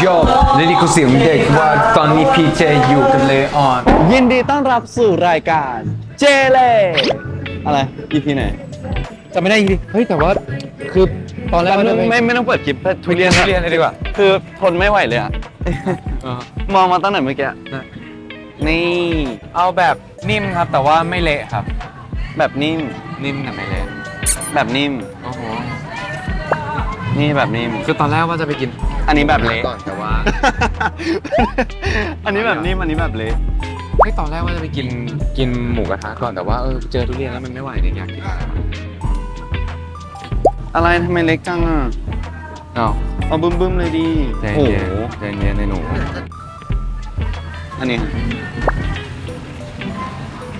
โยและนี่คือเสียงเด็กว่าตอนนี้พีเจอยู่กันเลยออน ยินดีต้อนรับสู่รายการ เจเล่อะไร EP ไหนจะไม่ได้ดิเฮ้ยแต่ว่าคือตอนแรกไม่ว่าต้จะองไปไม่ไม่ต้องเปิดคลิปทุเรียนทุเรียนเลยดีกว่า คือทนไม่ไหวเลยอะเออมองมาตั้งแต่เมื่อกี้นะนี่ เอาแบบนิ่มครับแต่ว่าไม่เละครับ แบบนิ่มนิ่มแต่ไม่เละแบบนิ่มโอ้โห นี่แบบนิ่ม คือตอนแรกว่าจะไปกิน อันนี้แบบเละก่อนแต่ว่า อันนี้แบบนิ่มอันนี้แบบเละเฮ้ยตอนแรกว่าจะไปกินกินหมูกระทะก่อนแต่ว่าเออเจอทุเรียนแล้วมันไม่ไหวเนี่ยอยากกินอะไรทำไมเล็กจังอะเอาเอาบึ้มบึ้มๆเลยดีใจโอ้โหเย็นใจเย็นในหนู อันนี้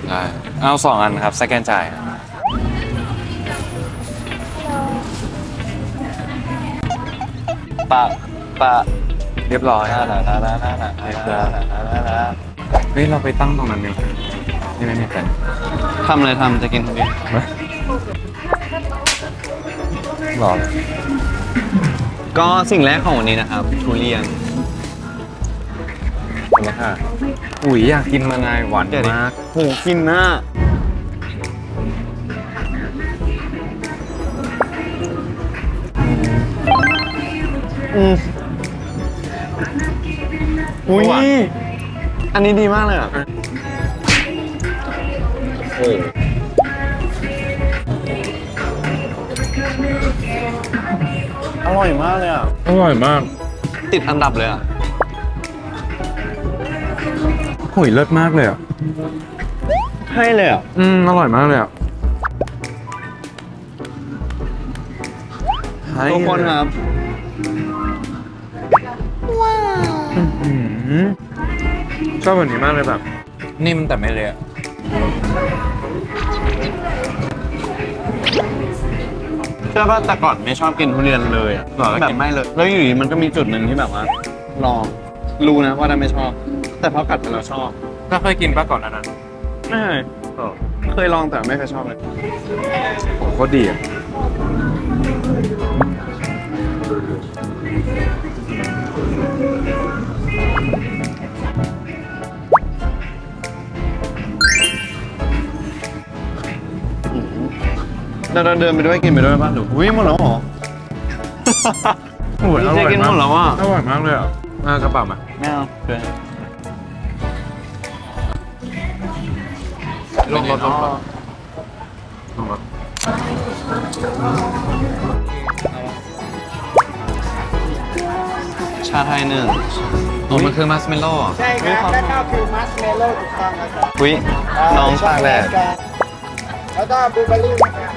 ได้เอาสองอันครับสแกนจ่าย ปะปะเรียบร้อยนานานานานานานานาเฮ้ยเราไปตั้งตรงนั้นเนี่ยนี่ไม่มีแต่ทำอะไรทำจะกินคนเดียวหรอก็สิ่งแรกของวันนี้นะครับทุเรียนขอบคุณค่ะ อุ๋ยอยากกินมานายหวานมากโหกินหน้า อืมอุ้ยหวาน อันนี้ดีมากเลยอะโอ้อร่อยมากเลยอะ อร่อยมากติดอันดับเลยอะโอ้ยเลิศมากเลยอะ ให้เลยอะ อืม อร่อยมากเลยอะทุกคนครับ ชอบแบบนี้มากเลยแบบ นิ่มแต่ไม่เละเชื่อป่ะแต่ก่อนไม่ชอบกินทุเรียนเลยอะหรอแล้วแบบกินไม่เลย แล้วอยู่ดีมันก็มีจุดหนึ่งที่แบบว่าลองรู้นะว่าได้ไม่ชอบ แต่พอกัดไปแล้วชอบก็เคยกินปะก่อนอันนั้นไม่เคยเคยลองแต่ไม่เคยชอบเลยโอ้โคตรดีอะ เราเราเดินไปด้วยกินไปด้วยป่ะหรืออุ้ยหมดแล้วเหรอ โอ้ยอเจ๊ร่อยกินมาหมดแล้วอะอร่อยมากเลยอะมากระเป๋ามา ไม่เอาเกินลงรถลงรถ ลงรถชาไทยหนึ่งโอ้มันคือมัสเมลโล่ใช่ครับด้านนอกคือมัสเมลโล่ถูกต้องนะครับอุ้ยน้องตากแดดแล้วก็บลูเบอร์รี่นะครับเรี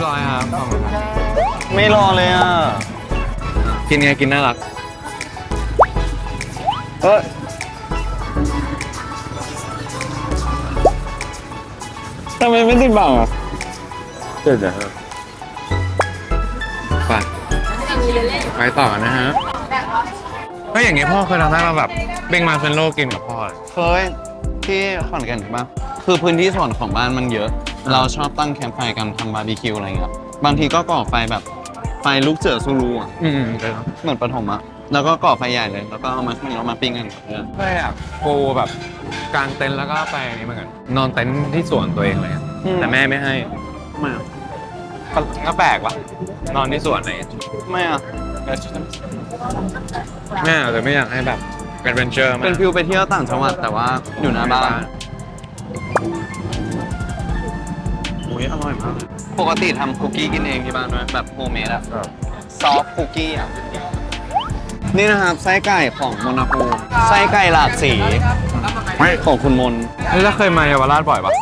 ยบร้อยครับขอบคุณครับไม่รอเลยอะ กินไงกินน่ารัก เอ้ยทำไมไม่ติดบังอะเดี๋ยวเดี๋ยวไปไปต่อนะฮะก็อย่างงี้พ่อเคยทำให้เราแบบเบ่งมาเป็นโลกินกับพ่อเลย เคยที่ขอนแก่นใช่ปะคือพื้นที่ส่วนของบ้านมันเยอะ เราชอบตั้งแคมป์ไฟกันทำบาร์บีคิวอะไรเงี้ยบางทีก็ก่อไฟแบบไฟลุกเจือซูรูอะอืมๆเลยเนาะเหมือนปฐมอะแล้วก็ก่อไฟใหญ่เลย แล้วก็เอามาเรามาปิ้งกันกับเพื่อนก็อยากโกแบบกางเต็นท์แล้วก็ไปนี่เหมือนกันนอนเต็นท์ที่สวนตัวเองเลยอะแต่แม่ไม่ให้ไม่อะก็ก็แปลกวะนอนที่สวนอะไรอย่างเงี้ยไม่อะแม่อาจจะไม่อยากให้แบบแอดเวนเจอร์มาเป็นฟิลไปเที่ยวต่างจังหวัดแต่ว่าอยู่หน้าบ้าน อุ้ยอร่อยมากเลยปกติทำคุกกี้กินเองที่บ้านไหมแบบโฮมเมดอะครับซอฟต์คุกกี้อะนี่นะครับไส้ไก่ของโมนาโกไส้ไก่หลากสีของคุณมนเฮ้ยแล้วเคยมาเยาวราชบ่อยปะ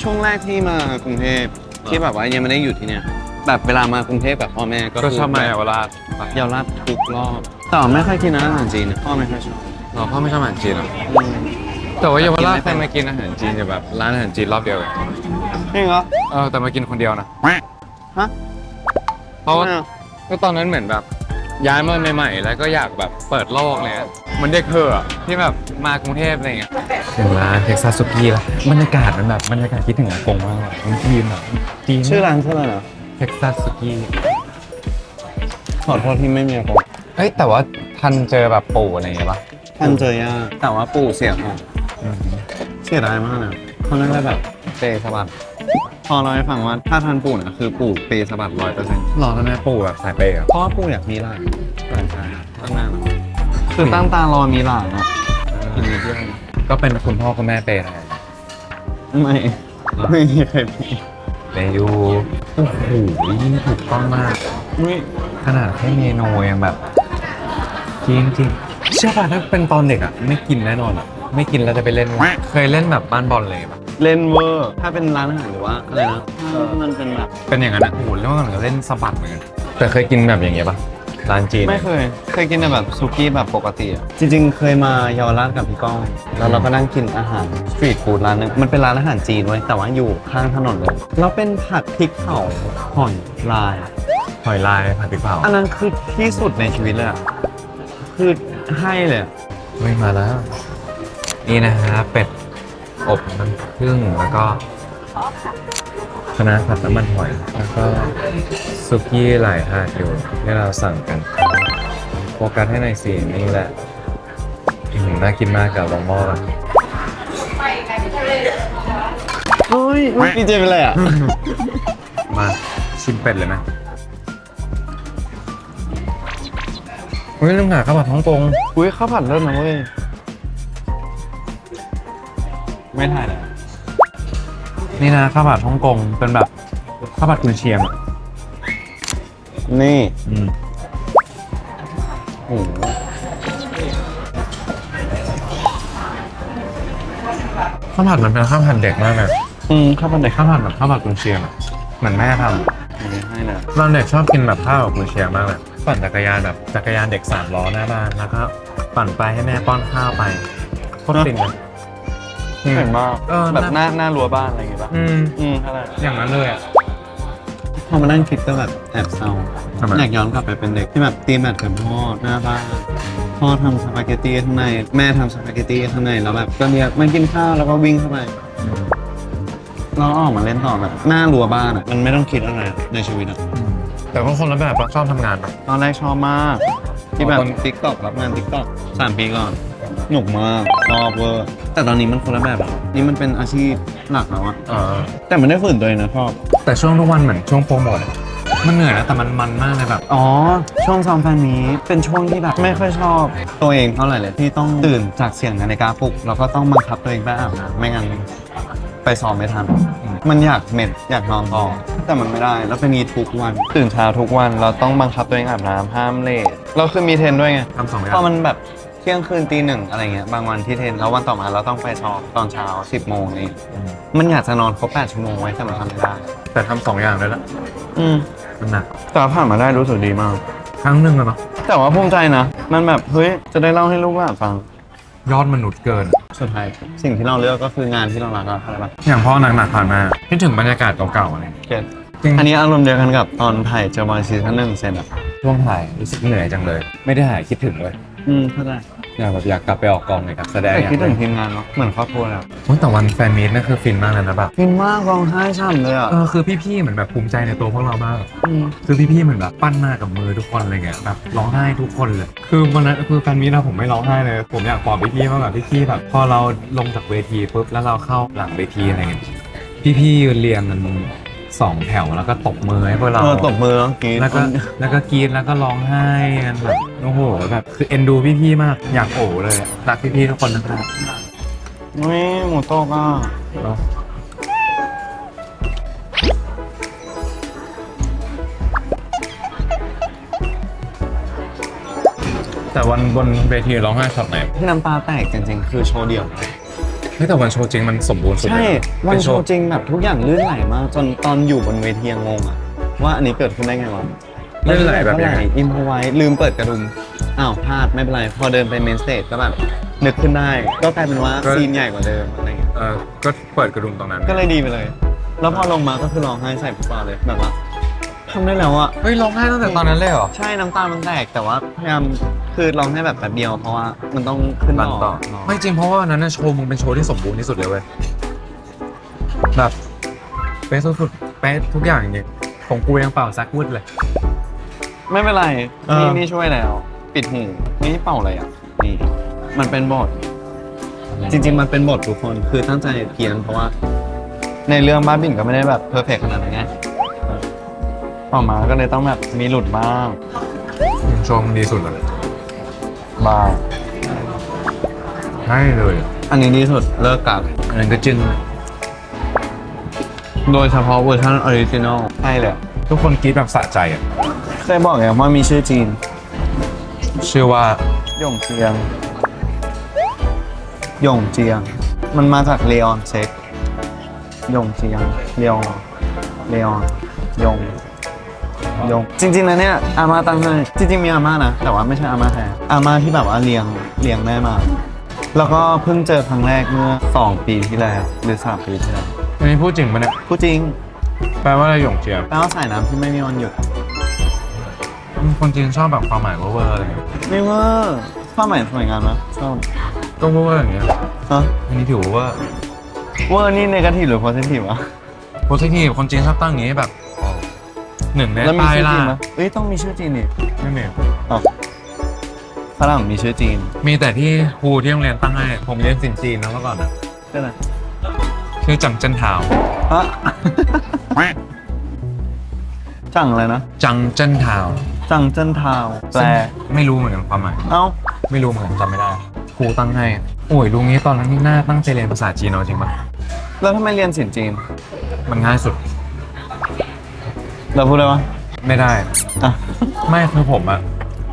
ช่วงแรกที่มากรุงเทพที่แบบว่ายังไม่ได้อยู่ที่เนี่ยแบบเวลามากรุงเทพแบบพ่อแม่ก็ก็คืชอบมาเยาวราชปะเยาวราชทุกรอบแต่ไม่ค่อยกินอาหารจีนนะพ่อไม่ค่อยชอบอ๋อพ่อไม่ชอบอาหารจีนเหรออืมแต่ว่าเยาวราชกิเคนไม่ยเป็นมากินอาหารจีนแต่แบบร้านอาหารจีนรอบเดียวเอง จริงเหรอเออแต่มากินคนเดียวนะฮะเพราะว่าทำไมอก็ตอนนั้นเหมือนแบบ ย้ายมาใหม่ๆ แล้วก็อยากแบบเปิดโลกเลยอะเหมันเด็กเธออะที่แบบมากรุงเทพอะไรเงี้ยถึงร้านเท็กซัสสุกี้ละบรรยากาศมันแบบบรรยากาศคิดถึงอากงมากเลยมันจีนแบบจีนชื่อร้านชื่ออะไรนะเท็กซัสสุกี้ขอโทษที่ไม่มีอากงเฮ้ยแต่ว่าทันเจอแบบปู่อะไรอย่างเงี้ยปะท่านเจอยากแต่ว่าปู่เสียหายเสียดายมากนะเขาน่าจะแบบเปย์สะบัด พอเราให้ฟังว่าถ้าทันปู่นะคือปู่เปย์สะบัดร้อยเปอร์เซ็นต์หรอทำไมปู่แบบสายเปย์อะเพราะว่าปู่อยากมีหลานใช่ใช่ตั้งนานแล้วคือตั้งตารอมีหลานอะกินเยอะก็เป็นคุณพ่อคุณแม่เปย์อะไรไม่ไม่มีใครพูดเปย์อยู่โอ้โหถูกต้องมากอุ้ยขนาดแค่เมนูยังแบบจริงจริงๆเชื่อป่ะถ้าเป็นตอนเด็กอะไม่กินแน่นอนอะไม่กินแล้วจะไปเล่น เคยเล่นแบบบ้านบอลเลยปะ เล่นเวอร์ ถ้าเป็นร้านอาหารหรือว่าอะไรนะถ้ามันเป็นแบบเป็นอย่างนั้นอะโอ้โหเรียกว่าเหมือนกับเล่นสะบัดเหมือนกันแต่เคยกินแบบอย่างเงี้ยปะร้านจีน ไม่เคย เคยกินแต่แบบซุกี้แบบปกติอะจริง ๆ เคยมาเยาวราชกับพี่ก้อง แล้วเราก็นั่งกินอาหารสตรีทฟู้ดร้านนึงมันเป็นร้านอาหารจีนเว้ยแต่ว่าอยู่ข้างถนนเลยแล้วเป็นผัดพริกเผาหอยลาย หอยลายผัดพริกเผาอันนั้นคือที่สุดในชีวิตเลยอะคือให้เลยอะ เฮ้ยมาแล้ว นี่นะฮะเป็ด อบน้ำผึ้งแล้วก็คณะน้าผัดน้ำมันหอย แล้วก็ซุกี้หลายถาดอยู่ที่เราสั่งกันโฟกัสให้หน่อยสินี่แหละอื้อหือน่ากินมากกับลองหม้ออะเฮ้ยดีเจเป็นไรอะมาชิมเป็ดเลยไหมเฮ้ยลืมหาข้าวผัดฮ่องกงอุ้ยข้าวผัดเลิศนะเว้ย ไม่ถ่ายเลยนี่นะข้าวผัดฮ่องกงเป็นแบบข้าวผัดกุนเชียงอะนี่อืมโอ้โหข้าวผัดมันเป็นข้าวผัดเด็กมากเลยอืมข้าวผัดเด็กข้าวผัดแบบข้าวผัดกุนเชียงอะเหมือนแม่ทำนี่ให้เลยตอนเด็กชอบกินแบบข้าวกับกุนเชียงมากเลยปั่นจักรยานแบบจักรยานเด็กสามล้อหน้าบ้านแล้วก็ปั่นไปให้แม่ป้อนข้าวไปโคตรฟินเลย เห็นมากเออ แบบหน่าน้าหน้ารั้วบ้านอะไรอย่างงี้ป่ะอืม อืมเท่าไหร่อย่างนั้นเลยอะ พอมานั่งคิดก็แบบแอบเศร้าทำไม อยากย้อนกลับไปเป็นเด็กที่แบบตีแบดกับพ่อหน้าบ้านพ่อทำสปาเกตตี้ข้างในแม่ทำสปาเกตตี้ข้างในแล้วแบบก็เรียกมันกินข้าวแล้วก็วิ่งเข้าไปเราออกมาเล่นต่อแบบหน้ารั้วบ้านอะมันไม่ต้องคิดอะไรอะในชีวิตอะแต่ก็คนละแบบชอบทำงานปะ ตอนแรกชอบมาก ที่แบบตอน ติ๊กต็อกรับงานติ๊กต็อกสามปีก่อน หนุกมากชอบเวอร์แต่ตอนนี้มันคนละแบบแล้วนี่มันเป็นอาชีพหลักแล้วอะเออแต่มันได้ฝืนตัวเองนะชอบ แต่ช่วงทุกวันเหมือนช่วงโปรโมทอะมันเหนื่อยนะแต่มันมันมากเลยแบบ อ๋อ ช่วงซ้อมแฟนนี้เป็นช่วงที่แบบไม่ค่อยชอบ ตัวเองเท่าไหร่เลยที่ต้องตื่นจากเสียงนาฬิกาปลุกแล้วก็ต้องบังคับตัวเองไปอาบน้ำไม่งั้นไปซ้อมไม่ทัน มันอยากเหม็ดอยากนอนต่อแต่มันไม่ได้แล้วเป็นงี้ทุกวัน ตื่นเช้าทุกวันเราต้องบังคับตัวเองอาบน้ำห้ามเลทเราคือมีเทรนด้วยไงทำสองอย่าพองมันแบบเที่ยงคืนตีหนึ่งอะไรเงี้ยบางวันที่เทรนแล้ววันต่อมาเราต้องไปซ้อมตอนเช้า 10โมงนี่อืมมันอยากจะนอนครบ8ชั่วโมงไว้แต่มันทำไม่ได้ แต่ทำสองอย่างเลยละอืมมันหนักแต่ว่าผ่านมาได้รู้สึกดีมาก ครั้งหนึ่งอะเนาะแต่ว่าภูมิใจนะ มันแบบเฮ้ยจะได้เล่าให้ลูกหลานฟัง ยอดมนุษย์เกิน สุดท้ายสิ่งที่เราเลือกก็คืองานที่เรารักอะอะไรปะอย่างพ่อหนักๆผ่านมาคิดถึงบรรยากาศเก่าๆอะไรอย่างเงี้ยเก็ตจริงอันนี้อารมณ์เดียวกันกับตอนถ่ายเจอมาซีซั่นหนึ่งเสร็จอะช่วงถ่ายรู้สึกเหนื่อยจังเลย ไม่ได้หายคิดถึงเลย อืมเข้าใจ อยากแบบอยากกลับไปออกกองเลยครับแสดงแต่อย่างคิดถึงเดียวทีมงานเนาะเหมือนครอบครัวแล้วโอ้ยแต่วันแฟนมีตนั่นคือฟินมากเลยนะแบบฟินมากร้องไห้ช่ำเลยอะเออคือพี่ๆเหมือนแบบภูมิใจในตัวพวกเรามากมคือพี่ๆเหมือนแบบปั้นหน้ากับมือทุกคนอะไรเงี้ยแบบร้องไห้ทุกคนเลย คือวันนั้นคือแฟนมีตเราผมไม่ร้องไห้เลย ผมอยากปลอบพี่ๆมากกว่าพี่ๆแบบพอเราลงจากเวทีปุ๊บแล้วเราเข้าหลังเวทีอะไรเงี้ยพี่ๆยืนเรียงกันสองแถวแล้วก็ตบมือให้พวกเรา เออตบมือแล้วกรีดแล้วก็แล้วก็กรีดแล้วก็ร้องไห้กันแบบโอ้โหแบบคือเอ็นดูพี่ๆมาก อยากโอบเลยอะรักพี่ๆทุกคนนะครับนี่หมูโต้ก็เนาะแต่วันบนเวทีร้องไห้ช็อตไหนที่น้ำตาแตกจริงๆ คือโชว์เดี่ยวเฮ้ยแต่วันโชว์จริงมันสมบูรณ์สุดใช่ เลยะวันเป็นโชว์จริงแบบทุกอย่างลื่นไหลมาก จนตอนอยู่บนเวทียังงงอะว่าอันนี้เกิดขึ้นได้ไงวะ เล่นไหลแบบยังไง อิมพอไว้ลืมเปิดกระดุมอ้าวพลาดไม่เป็นไร พอเดินไปเมนสเตจก็แบบนึกขึ้นได้ ก็กลายเป็นว่าซีนใหญ่กว่าเดิมอะไรเงี้ยเออก็เปิดกระดุมตรงนั้นก็เลยดีไปเลย แล้วพอลงมาก็คือร้องไห้ใส่พี่ปาเลยแบบว่าทำได้แล้วอะ เฮ้ยร้องไห้ตั้งแต่ตอนนั้นเลยเหรอ ใช่น้ำตามันแตกแต่ว่าพยายามคือร้องให้แบบแบบเดียวเพราะว่ามันต้องขึ้นรันต่อเนาะไม่จริงเพราะว่าวันนั้นน่ะโชว์มึงเป็นโชว์ที่สมบูรณ์ที่สุดเลยเว้ยแบบเป๊ะสุดๆเป๊ะทุกอย่างจริงของกูยังเป่าซักวุดเลย ไม่เป็นไรเออนี่นี่ช่วยแล้ว ปิดหูนี่เป่าอะไรอะ นี่ มันเป็นบท จริง ๆ มันเป็นบททุกคน คือตั้งใจเพียนเพราะว่า ในเรื่องบ้าบิ่นก็ไม่ได้แบบเพอร์เฟกขนาดนั้นไงต่อมาก็เลยต้องแบบมีหลุดบ้างชมดีสุดเลยบ้างใช่เลยอันนี้ดีสุดเลิกกัดอันนั้นก็จึงโดยเฉพาะเวอร์ชันออริจินอลใช่เลย ทุกคนกรีดแบบสะใจอะ เคยบอกไงว่ามีชื่อจีน ชื่อว่าหยงเจียงหยงเจียง มันมาจากเลออนเซ็กหยงเจียงเลออนเลออนยงยงจริงๆนะเนี่ยอาม่าตั้งให้จริงๆมีอาม่านะ แต่ว่าไม่ใช่อาม่าแท้อาม่าที่แบบว่าเลี้ยงเลี้ยงแม่มา แล้วก็เพิ่งเจอครั้งแรกเมื่อ 2 ปีที่แล้วหรือ 3 ปีที่แล้วอันนี้พูดจริงปะเนี่ยพูดจริง แปลว่าอะไรหยงเจียบแปลว่าสายน้ำที่ไม่มีวันหยุด คนจีนชอบแบบความหมายเวอร์ๆอะไรเงี้ยไม่เว่าความหมายสวยงามนะชอบก็เวอร์ๆอย่างเงี้ยฮะอันนี้ถือว่าเวอร์นี่นกาทีฟหรือโพซิทีฟวะโพสิทีฟคนจีนชอบตั้งอย่างงี้แบบหนึ่งในแล้วมีป้ายชื่อล่าจีนไหมเอ้ยต้องมีชื่อจีนนี่ไม่มีอ๋อฝรั่งมีชื่อจีนมีแต่ที่ครูที่โรงเรียนตั้งให้ผมเรียนสินจีนนะเมื่อก่อนนะก็นะชื่อจังเจิ้นทาวฮะจังอะไรนะจังเจิ้นทาว จังเจิ้นทาวแปลไม่รู้เหมือนกันความหมายเอ้าไม่รู้เหมือนกันจำไม่ได้ครูตั้งให้โอ้ยลุงนี้ตอนนั้นนี่น่าตั้งใจเรียนภาษาจีนเอาจริงปะแล้วทำไมเรียนสินจีนมันง่ายสุด เราพูดได้ปะไม่ได้ อะไม่คือผมอะ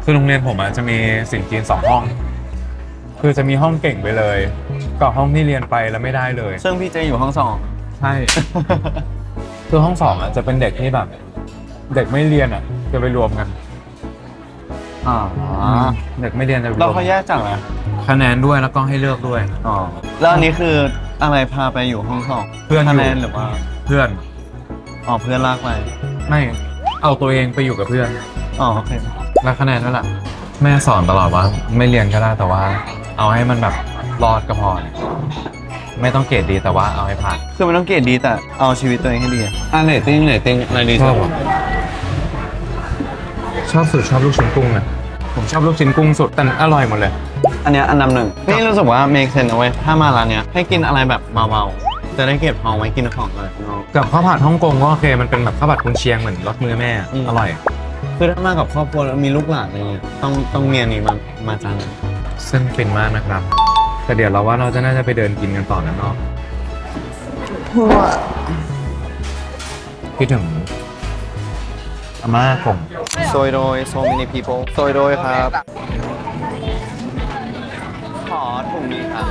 คือโรงเรียนผมอะจะมีสินจีนสองห้อง คือจะมีห้องเก่งไปเลยกับห้องที่เรียนไปแล้วไม่ได้เลย ซึ่งพี่เจอยู่ห้องสอง ใช่ คือห้องสองอะจะเป็นเด็กที่แบบ เด็กไม่เรียนอะจะไปรวมกัน อ๋อเด็กไม่เรียนจะไปรเราวมเขาแยกจังเหรอคะแนนด้วยแล้วก็ให้เลือกด้วยอ๋อแล้วอันนี้คืออะไรพาไปอยู่ห้องสองเพื่อนอยู่คะแนนหรือว่าเพื่อนอ๋อเพื่อนลากไปไม่เอาตัวเองไปอยู่กับเพื่อนอ๋อโอเคแล้วคะแนนนั่นแหละแม่สอนตลอดว่า ไม่เรียนก็ได้แต่ว่า เอาให้มันแบบรอดก็พอไม่ต้องเกรดดีแต่ว่าเอาให้ผ่านคือมันต้องเกรดดีแต่เอาชีวิตตัวเองให้ดีอะอะเรตติ้งเรตติ้งอะไรดีชอบอะ ชอบสุดชอบลูกชิ้นกุ้งนะผมชอบลูกชิ้นกุ้งสุดแต่อร่อยหมดเลย อันเนี้ยอันดับหนึ่งนี่รู้สึกว่า make sense นะเว้ยถ้ามาร้านเนี้ยให้กินอะไรแบบเบาๆ จะได้เก็บทองไว้กินของอะไรข้างนอก กับข้าวผัดฮ่องกงก็โอเคมันเป็นแบบข้าวผัดกุนเชียงเหมือนรสมือแม่อะอืม อร่อย คือถ้ามากับครอบครัวแล้วมีลูกหลานอะไรเงี้ยต้องต้องมีอันนี้มามาจานหนึ่งซึ่งฟินมากนะครับ แต่เดี๋ยวเราว่าเราจะน่าจะไปเดินกินกันต่อนะเนาะคิดถึง อาม่ากงโซยโดย so many people โซยโดยครับ ขอถุงนี้ครับ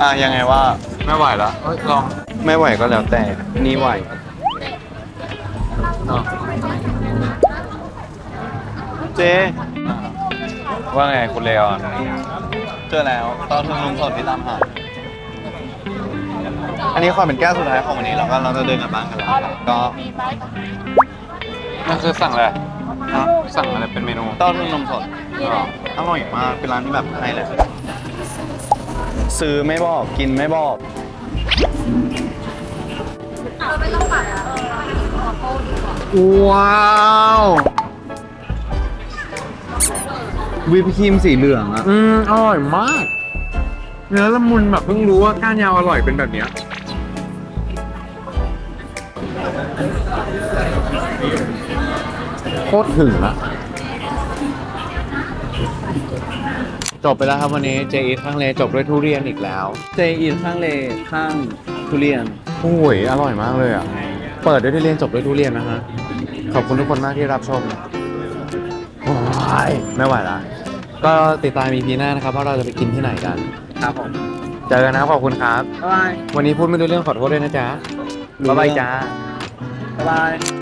อะยังไงว่าไม่ไหวแล้วเอ้ยลองไม่ไหวก็แล้วแต่ นี่ไหวเจ ว่าไงคุณเลออน เจอแล้วตอนทุนลุงสดที่ตามหาอันนี้ขอเป็นแก้วสุดท้ายของวันนี้แล้วก็เราจะเดินกลับบ้านกันแล้วก็นั่นคือสั่งอะไรนะสั่งอะไรเป็นเมนูเต้าถึงนมสดอร่อยมากเป็นร้านที่แบบให้เลย ซื้อไม่บอกกินไม่บอกว้าว วิปครีมสีเหลืองอะอืมอร่อยมาก เนื้อละมุนแบบเพิ่งรู้ว่าก้านยาวอร่อยเป็นแบบเนี้ยโคตรถึงอะจบไปแล้วครับวันนี้เจอีทข้างเลจบด้วยทุเรียนอีกแล้ว เจอีทข้างเลข้างทุเรียน โอ้ยอร่อยมากเลยอะ เปิดด้วยทุเรียนจบด้วยทุเรียนนะฮะ ขอบคุณทุกคนมากที่รับชม โอ้ยไม่ไหวละก็ติดตาม EP หน้านะครับว่าเราจะไปกินที่ไหนกัน ครับผมเจอกันนะขอบคุณครับ บ๊ายบายวันนี้พูดไม่รู้เรื่องขอโทษด้วยนะจ๊ะ บ๊ายบายจ้า บ๊ายบาย